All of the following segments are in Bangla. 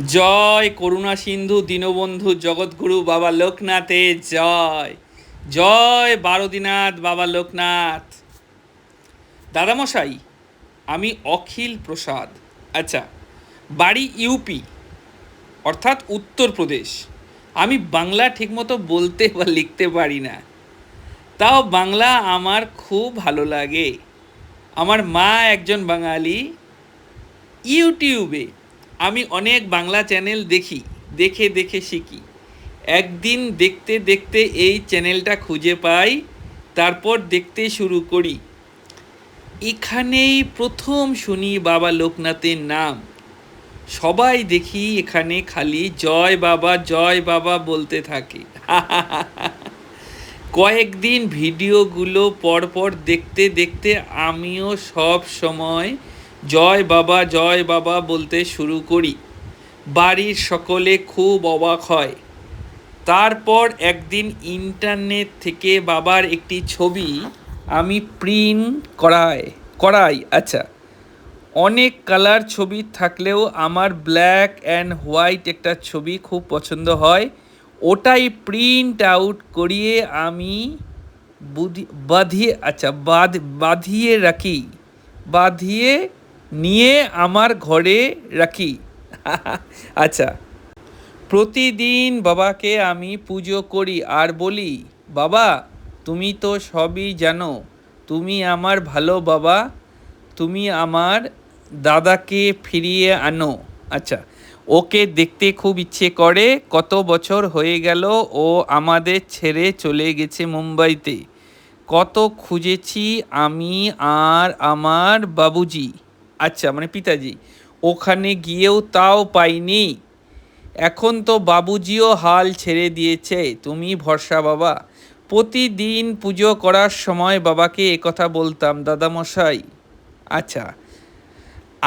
জয় করুণা সিন্ধু দীনবন্ধু জগৎগুরু বাবা লোকনাথে, জয়। জয় বারোদিনাথ বাবা লোকনাথ। দাদামশাই, আমি অখিল প্রসাদ। আচ্ছা বাড়ি ইউপি, অর্থাৎ উত্তরপ্রদেশ আমি বাংলা ঠিকমতো বলতে বা লিখতে পারি না। তাও বাংলা আমার খুব ভালো লাগে। আমার মা একজন বাঙালি। ইউটিউবে আমি অনেক বাংলা চ্যানেল দেখি, দেখে দেখে শিখি। একদিন দেখতে দেখতে এই চ্যানেলটা খুঁজে পাই, তারপর দেখতে শুরু করি। এখানেই প্রথম শুনি বাবা লোকনাথের নাম। সবাই দেখি এখানে খালি জয় বাবা জয় বাবা বলতে থাকে। কয়েকদিন ভিডিওগুলো পরপর দেখতে দেখতে আমিও সব সময় জয় বাবা জয় বাবা বলতে শুরু করি। বাড়ির সকলে খুব অবাক হয়। তারপর একদিন ইন্টারনেট থেকে বাবার একটি ছবি আমি প্রিন্ট করাই করাই আচ্ছা। অনেক কালার ছবি থাকলেও আমার ব্ল্যাক অ্যান্ড হোয়াইট একটা ছবি খুব পছন্দ হয়। ওটাই প্রিন্ট আউট করিয়ে আমি বুধি, বাঁধিয়ে আচ্ছা বাঁধ, বাঁধিয়ে রাখি। বাঁধিয়ে নিয়ে আমার ঘরে রাখি। আচ্ছা। প্রতিদিন বাবাকে আমি পুজো করি আর বলি, বাবা, তুমি তো সবই জানো, তুমি আমার ভালো বাবা, তুমি আমার দাদাকে ফিরিয়ে আনো। আচ্ছা। ওকে দেখতে খুব ইচ্ছে করে কত বছর হয়ে গেল ও আমাদের ছেড়ে চলে গেছে মুম্বাইতে। কত খুঁজেছি আমি আর আমার বাবুজি। আচ্ছা মানে পিতাজি, ওখানে গিয়েও তাও পাইনি। এখন তো বাবুজিও হাল ছেড়ে দিয়েছে, তুমি ভরসা বাবা। প্রতিদিন পুজো করার সময় বাবাকে একথা বলতাম, দাদামশাই। আচ্ছা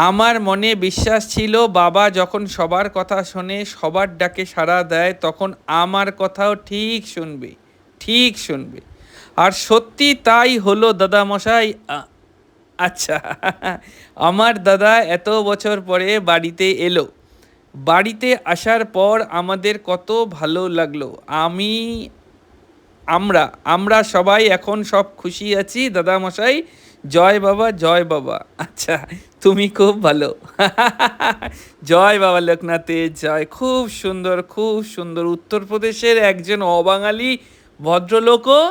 আমার মনে বিশ্বাস ছিল বাবা যখন সবার কথা শোনে, সবার ডাকে সাড়া দেয়, তখন আমার কথাও ঠিক শুনবে ঠিক শুনবে। আর সত্যি তাই হলো, দাদামশাই আচ্ছা আমার দাদা এত বছর পরে বাড়িতে এলো। বাড়িতে আসার পর আমাদের কত ভালো লাগল। আমি, আমরা আমরা সবাই এখন সব খুশি আছি। দাদামশাই, জয় বাবা জয় বাবা। আচ্ছা তুমি খুব ভালো। জয় বাবা লোকনাথের জয়। খুব সুন্দর খুব সুন্দর। উত্তরপ্রদেশের একজন অবাঙালি ভদ্রলোকও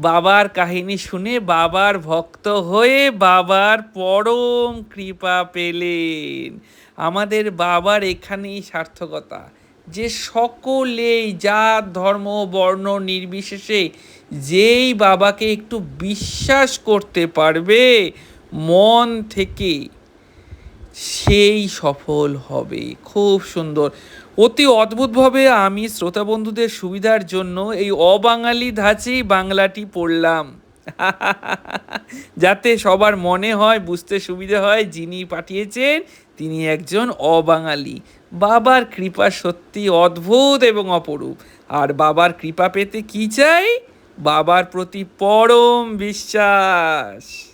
বাবার কাহিনী শুনে বাবার ভক্ত হয়ে বাবার পরম কৃপা পেলেন। আমাদের বাবার এখানেই সার্থকতা। যে সকলেই, জাত, ধর্ম, বর্ণ, নির্বিশেষে যেই বাবাকে একটু বিশ্বাস করতে পারবে, মন থেকে সেই সফল হবে। খুব সুন্দর। অতি অদ্ভুতভাবে আমি শ্রোতা বন্ধুদের সুবিধার জন্য এই অবাঙালি ধাঁচেই বাংলাটি পড়লাম। যাতে সবার মনে হয়, বুঝতে সুবিধা হয়, যিনি পাঠিয়েছেন তিনি একজন অবাঙালি। বাবার কৃপা সত্যি অদ্ভুত এবং অপরূপ। আর বাবার কৃপা পেতে কি চাই? বাবার প্রতি পরম বিশ্বাস।